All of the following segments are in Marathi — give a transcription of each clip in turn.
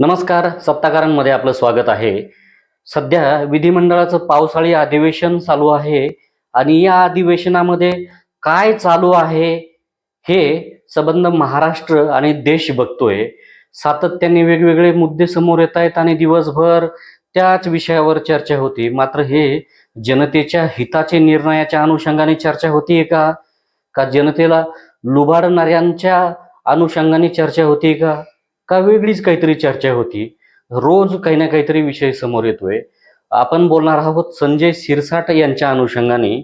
नमस्कार सत्ताकारांमध्ये आपलं स्वागत आहे. सध्या विधिमंडळाचं पावसाळी अधिवेशन चालू आहे आणि या अधिवेशनामध्ये काय चालू आहे हे संबंध महाराष्ट्र आणि देश बघतोय. सातत्याने वेगवेगळे मुद्दे समोर येत आहेत आणि दिवसभर त्याच विषयावर चर्चा होती. मात्र हे जनतेच्या हिताचे निर्णयाच्या अनुषंगाने चर्चा होतीये का? का जनतेला लुबाडणाऱ्यांच्या अनुषंगाने चर्चा होती का? का वेगळीच काहीतरी चर्चा होती. रोज काही ना काहीतरी विषय समोर येतोय. आपण बोलणार आहोत संजय शिरसाट यांच्या अनुषंगाने.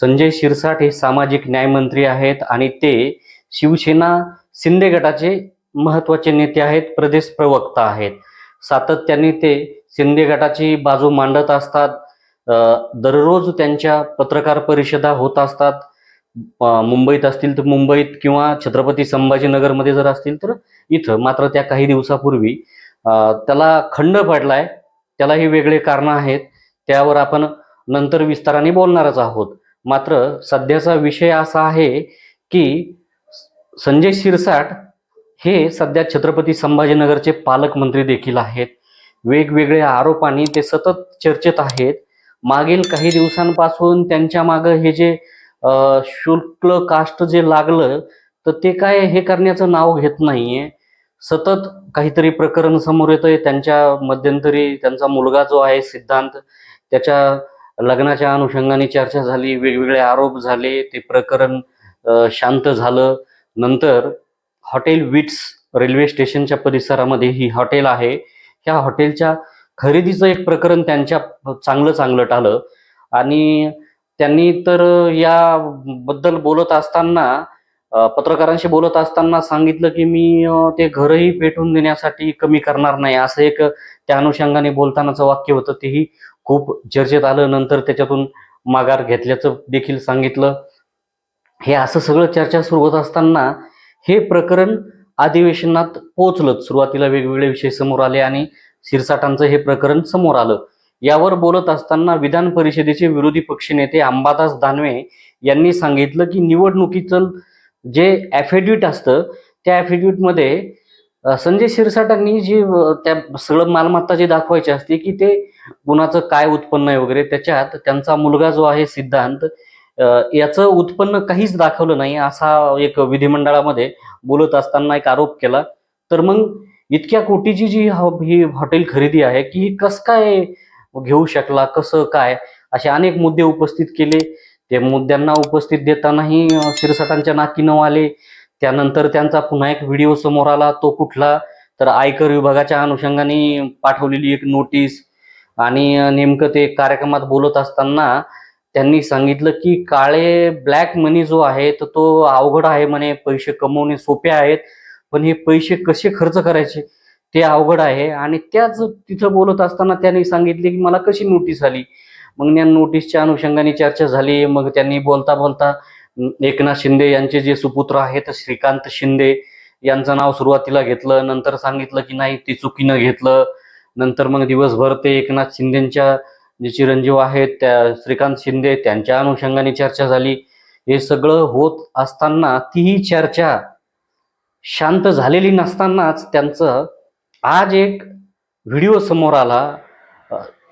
संजय शिरसाट हे सामाजिक न्यायमंत्री आहेत आणि ते शिवसेना शिंदे गटाचे महत्त्वाचे नेते आहेत प्रदेश प्रवक्ता आहेत. सातत्याने ते शिंदे गटाची बाजू मांडत असतात. दररोज त्यांच्या पत्रकार परिषदा होत असतात. मुंबईत असतील तर मुंबईत किंवा छत्रपती संभाजीनगरमध्ये जर असतील तर इथं मात्र त्या काही दिवसापूर्वी त्याला खंड पडलाय. त्यालाही वेगळे कारण आहेत. त्यावर आपण नंतर विस्ताराने बोलणारच आहोत. मात्र सध्याचा विषय असा आहे की संजय शिरसाट हे सध्या छत्रपती संभाजीनगरचे पालकमंत्री देखील आहेत. वेगवेगळ्या आरोपांनी ते सतत चर्चेत आहेत. मागील काही दिवसांपासून त्यांच्या मागं हे जे शुल्क कास्ट जे लागलं तर ते काय हे करण्याचं नाव घेत नाहीये. सतत काहीतरी प्रकरण समोर येतंय. त्यांच्या मध्यंतरी त्यांचा मुलगा जो आहे सिद्धांत त्याच्या लग्नाच्या अनुषंगाने चर्चा झाली वेगवेगळे आरोप झाले ते प्रकरण शांत झालं. नंतर हॉटेल विट्स रेल्वे स्टेशनच्या परिसरामध्ये ही हॉटेल आहे. ह्या हॉटेलच्या खरेदीचं एक प्रकरण त्यांच्या चांगलं चांगलं टालं आणि त्यांनी तर याबद्दल बोलत असताना पत्रकारांशी बोलत असताना सांगितलं की मी ते घरही पेटून देण्यासाठी कमी करणार नाही. असं एक त्या अनुषंगाने बोलतानाचं वाक्य होतं. तेही खूप चर्चेत आलं. नंतर त्याच्यातून माघार घेतल्याचं देखील सांगितलं. हे असं सगळं चर्चा सुरू होत असताना हे प्रकरण अधिवेशनात पोहोचलं सुरुवातीला वेगवेगळे विषय समोर आले आणि शिरसाटांचं हे प्रकरण समोर आलं. यावर बोलत असताना विधान परिषदेचे विरोधी पक्षनेते अंबादास दानवे यांनी सांगितलं की निवडणुकीचं जे ॲफिडेविट असतं त्या ॲफिडेविटमध्ये संजय शिरसाटांनी जी त्या सगळं मालमत्ता जी दाखवायची असते की ते कुणाचं काय उत्पन्न आहे वगैरे त्याच्यात त्यांचा मुलगा जो आहे सिद्धांत याचं उत्पन्न काहीच दाखवलं नाही असा एक विधिमंडळामध्ये बोलत असताना एक आरोप केला. तर मग इतक्या कोटीची जी ही हॉटेल खरेदी आहे की ही कस काय घेऊ शकला कसं काय? असे अनेक मुद्दे उपस्थित केले. ते मुद्द्यांना उपस्थित देतानाही शिरसाटांच्या नाकी न आले. त्यानंतर त्यांचा पुन्हा एक व्हिडिओ समोर आला. तो कुठला? तर आयकर विभागाच्या अनुषंगाने पाठवलेली एक नोटीस. आणि नेमकं ते कार्यक्रमात बोलत असताना त्यांनी सांगितलं की काळे ब्लॅक मनी जो आहे तर तो अवघड आहे म्हणे. पैसे कमवणे सोपे आहेत. पण हे पैसे कसे खर्च करायचे? ते अवघड आहे. आणि त्याच तिथं बोलत असताना त्यांनी सांगितले की मला कशी नोटीस आली? मग या नोटीसच्या अनुषंगाने चर्चा झाली. मग त्यांनी बोलता बोलता एकनाथ शिंदे यांचे जे सुपुत्र आहेत श्रीकांत शिंदे यांचं नाव सुरुवातीला घेतलं. नंतर सांगितलं की नाही ते चुकीनं घेतलं. नंतर मग दिवसभर ते एकनाथ शिंदेच्या जे चिरंजीव आहेत त्या श्रीकांत शिंदे त्यांच्या अनुषंगाने चर्चा झाली. हे सगळं होत असताना तीही चर्चा शांत झालेली नसतानाच त्यांचं आज एक व्हिडिओ समोर आला.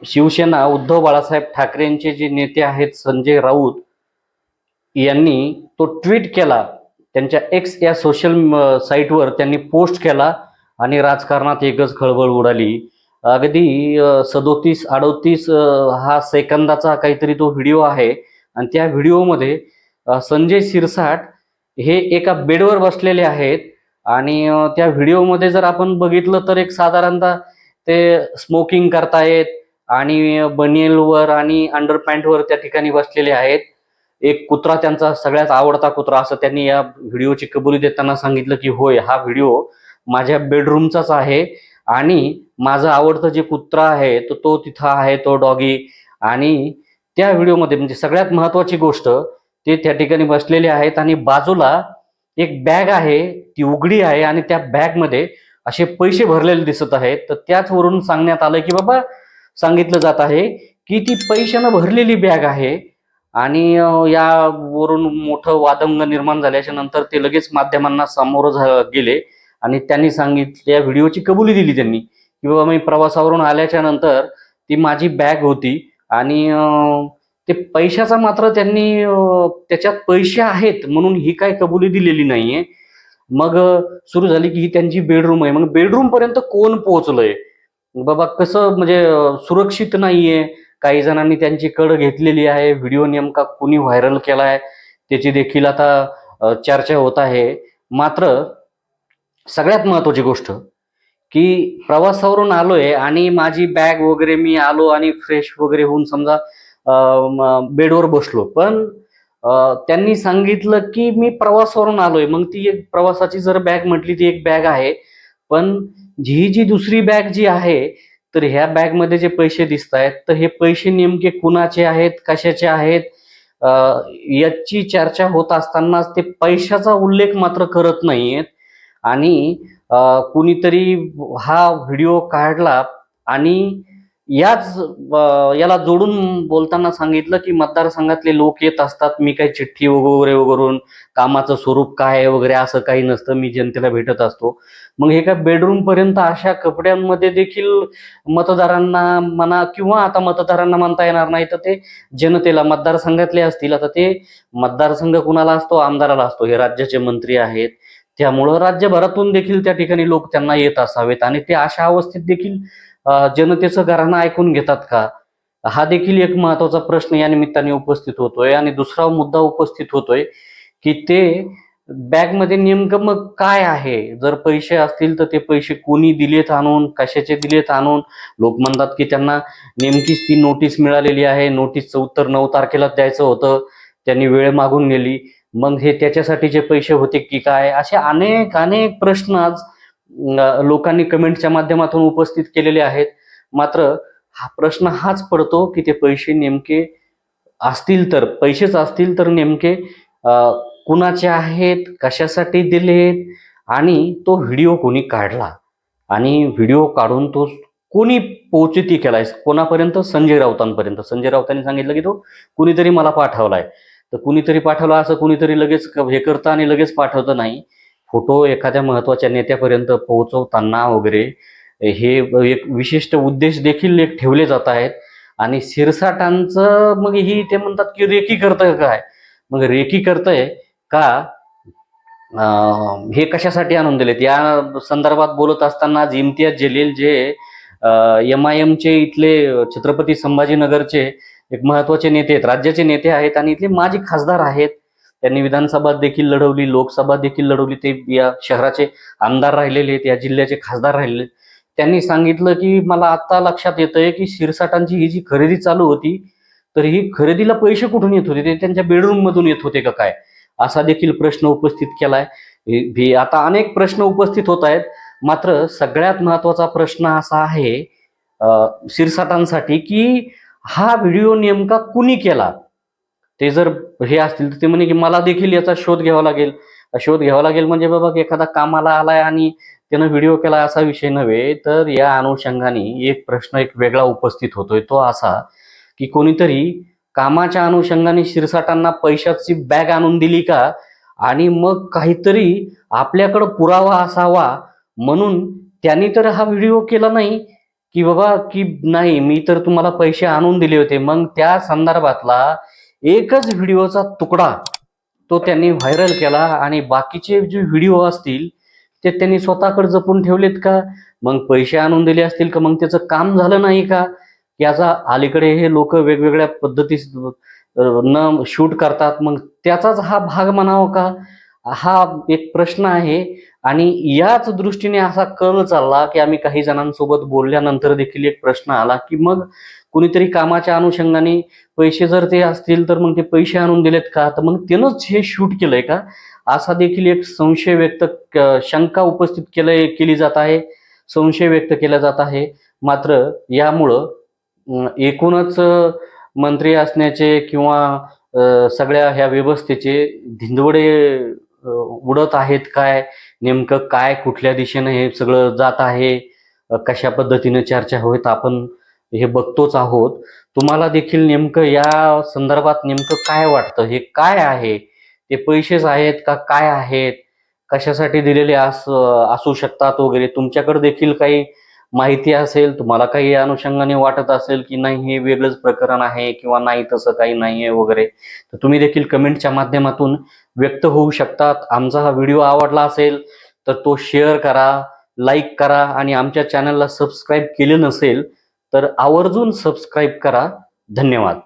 शिवसेना उद्धव बाळासाहेब ठाकरेंचे जे नेते आहेत संजय राऊत यांनी तो ट्विट केला. त्यांच्या एक्स या सोशल साईटवर त्यांनी पोस्ट केला आणि राजकारणात एकच खळबळ उडाली. अगदी सदोतीस अडोतीस हा सेकंदाचा काहीतरी तो व्हिडिओ आहे आणि त्या व्हिडिओमध्ये संजय शिरसाट हे एका बेडवर बसलेले आहेत. आणि त्या व्हिडिओमध्ये जर आपण बघितलं तर एक साधारणतः ते स्मोकिंग करतायत आणि बनियलवर आणि अंडरपॅन्टवर त्या ठिकाणी बसलेले आहेत. एक कुत्रा त्यांचा सगळ्यात आवडता कुत्रा असं त्यांनी या व्हिडिओची कबुली देताना सांगितलं की होय हा व्हिडिओ माझ्या बेडरूमचाच आहे आणि माझं आवडतं जे कुत्रा आहे तो तो तिथं आहे तो डॉगी आणि त्या व्हिडिओमध्ये म्हणजे सगळ्यात महत्वाची गोष्ट ते त्या ठिकाणी बसलेले आहेत आणि बाजूला एक बॅग आहे ती उघडी आहे आणि त्या बॅगमध्ये असे पैसे भरलेले दिसत आहेत. तर त्याचवरून सांगण्यात आलं की बाबा सांगितलं जात आहे की ती पैशानं भरलेली बॅग आहे आणि यावरून मोठं वादंग निर्माण झाल्याच्यानंतर ते लगेच माध्यमांना सामोरं झा- गेले आणि त्यांनी सांगितल्या व्हिडिओची कबुली दिली त्यांनी. की बाबा मी प्रवासावरून आल्याच्यानंतर ती माझी बॅग होती आणि ते पैशाचा मात्र त्यांनी त्याच्यात पैसे आहेत म्हणून ही काय कबुली दिलेली नाहीये. मग सुरू झाली की ही त्यांची बेडरूम आहे. मग बेडरूम पर्यंत कोण पोहोचलंय? बाबा कसं म्हणजे सुरक्षित नाहीये. काही जणांनी त्यांची कड घेतलेली आहे. व्हिडिओ नेमका कुणी व्हायरल केला आहे त्याची देखील आता चर्चा होत आहे. मात्र सगळ्यात महत्वाची गोष्ट की प्रवासावरून आलोय आणि माझी बॅग वगैरे मी आलो आणि फ्रेश वगैरे होऊन समजा बेडवर बसलो. पण त्यांनी सांगितलं की मी प्रवासावरून आलोय. मग ती एक प्रवासाची जर बॅग म्हटली ती एक बॅग आहे. पण ही जी दुसरी बॅग जी आहे तर ह्या बॅगमध्ये जे पैसे दिसत आहेत तर हे पैसे नेमके कुणाचे आहेत कशाचे आहेत? याची चर्चा होत असतानाच ते पैशाचा उल्लेख मात्र करत नाहीयेत. आणि कुणीतरी हा व्हिडिओ काढला आणि याच याला जोडून बोलताना सांगितलं की मतदारसंघातले लोक येत असतात मी काही चिठ्ठी वगैरे वगैरे कामाचं स्वरूप काय आहे वगैरे असं काही नसतं मी जनतेला भेटत असतो. मग हे काय बेडरूम पर्यंत अशा कपड्यांमध्ये देखील मतदारांना म्हणा किंवा आता मतदारांना म्हणता येणार नाही तर ते जनतेला मतदारसंघातले असतील आता ते मतदारसंघ कुणाला असतो? आमदाराला असतो. हे राज्याचे मंत्री आहेत. त्यामुळं राज्यभरातून देखील त्या ठिकाणी लोक त्यांना येत असावेत आणि ते अशा अवस्थेत देखील जनतेचं घराणं ऐकून घेतात का? हा देखील एक महत्त्वाचा प्रश्न या निमित्ताने उपस्थित होतोय आणि दुसरा मुद्दा उपस्थित होतोय की ते बॅगमध्ये नेमकं मग काय आहे? जर पैसे असतील तर ते पैसे कोणी दिलेत आणून कशाचे दिलेत आणून? लोक म्हणतात की त्यांना नेमकीच ती नोटीस मिळालेली आहे. नोटीसचं उत्तर नऊ तारखेला द्यायचं होतं. त्यांनी वेळ मागून नेली. मग हे त्याच्यासाठीचे पैसे होते की काय? असे अनेक अनेक प्रश्न आज लोकांनी कमेंटच्या माध्यमातून उपस्थित केलेले आहेत. मात्र हा प्रश्न हाच पडतो की ते पैसे नेमके असतील तर पैसेच असतील तर नेमके कुणाचे आहेत कशासाठी दिलेत आणि तो व्हिडिओ कोणी काढला? आणि व्हिडिओ काढून तो कोणी पोचिती केलाय? कोणापर्यंत? संजय राऊतांपर्यंत. संजय राऊतांनी सांगितलं की तो कुणीतरी मला पाठवलाय. तर कुणीतरी पाठवला असं कुणीतरी लगेच क- हे करतं आणि लगेच पाठवतं नाही. फोटो एखाद्या महत्त्वाच्या नेत्यापर्यंत पोहोचवताना वगैरे हे एक विशिष्ट उद्देश देखील एक ठेवले जात आहेत. आणि शिरसाटांचं मग ही ते म्हणतात की रेकी करतंय काय? मग रेकी करतंय का? हे कशासाठी आणून दिलेत? या संदर्भात बोलत असताना आज इम्तियाज जलील जे एम आय एमचे इथले छत्रपती संभाजीनगरचे एक महत्त्वाचे नेते आहेत राज्याचे नेते आहेत आणि इथले माजी खासदार आहेत. त्यांनी विधानसभा देखील लढवली लोकसभा देखील लढवली. ते या शहराचे आमदार राहिलेले आहेत या जिल्ह्याचे खासदार राहिलेले त्यांनी सांगितलं की मला आता लक्षात येतंय की शिरसाटांची ही जी खरेदी चालू होती तर ही खरेदीला पैसे कुठून येत होते? ते त्यांच्या बेडरूम मधून येत होते का काय? असा देखील प्रश्न उपस्थित केलाय. आता अनेक प्रश्न उपस्थित होत आहेत. मात्र सगळ्यात महत्त्वाचा प्रश्न असा आहे शिरसाटांसाठी की हा व्हिडिओ नेमका कुणी केला? ते जर हे असतील तर ते म्हणे की मला देखील याचा शोध घ्यावा लागेल. शोध घ्यावा लागेल म्हणजे बाबा एखादा कामाला आलाय आणि त्यानं व्हिडिओ केला असा विषय नव्हे तर या अनुषंगाने एक प्रश्न एक वेगळा उपस्थित होतोय. तो असा की कोणीतरी कामाच्या अनुषंगाने शिरसाटांना पैशाची बॅग आणून दिली का? आणि मग काहीतरी आपल्याकडं पुरावा असावा म्हणून त्यांनी तर हा व्हिडिओ केला नाही की बाबा की नाही मी तर तुम्हाला पैसे आणून दिले होते. मग त्या संदर्भातला एकच व्हिडिओचा तुकडा तो त्यांनी व्हायरल केला आणि बाकीचे जे व्हिडिओ असतील ते त्यांनी स्वतःकडे जपून ठेवलेत का? मग पैसे आणून दिले असतील का? मग त्याचं काम झालं नाही का? याचा अलीकडे हे लोक वेगवेगळ्या पद्धती न शूट करतात. मग त्याचाच हा भाग म्हणावा का? हा एक प्रश्न आहे आणि याच दृष्टीने असा कल चालला की आम्ही काही जणांसोबत बोलल्यानंतर देखील एक प्रश्न आला की मग कुणीतरी कामाच्या अनुषंगाने पैसे जर ते असतील तर मग ते पैसे आणून दिलेत का? तर मग त्यानंच हे शूट केलंय का? असा देखील एक संशय व्यक्त शंका उपस्थित केलंय केली जात आहे. संशय व्यक्त केला जात आहे. मात्र यामुळं एकूणच मंत्री असण्याचे किंवा सगळ्या ह्या व्यवस्थेचे धिंदवडे उडत आहेत काय? नेमकं काय कुठल्या दिशेनं हे सगळं जात आहे? कशा पद्धतीने चर्चा होत आपण हे बघतोच आहोत. तुम्हाला देखील नेमकं या संदर्भात नेमकं काय वाटतं? हे काय आहे? ते पैसेच आहेत का काय आहेत? कशासाठी दिलेले अस असू शकतात वगैरे? तुमच्याकडे देखील काही माहिती असेल तुम्हाला काही अनुषंगाने वाटत असेल की नाही हे वेगळंच प्रकरण आहे किंवा नाही तसं काही नाही आहे वगैरे तर तुम्ही देखील कमेंटच्या माध्यमातून व्यक्त होऊ शकतात. आमचा हा व्हिडिओ आवडला असेल तर तो शेअर करा लाईक करा आणि आमच्या चॅनलला सबस्क्राईब केले नसेल तर आवर्जून सबस्क्राईब करा. धन्यवाद.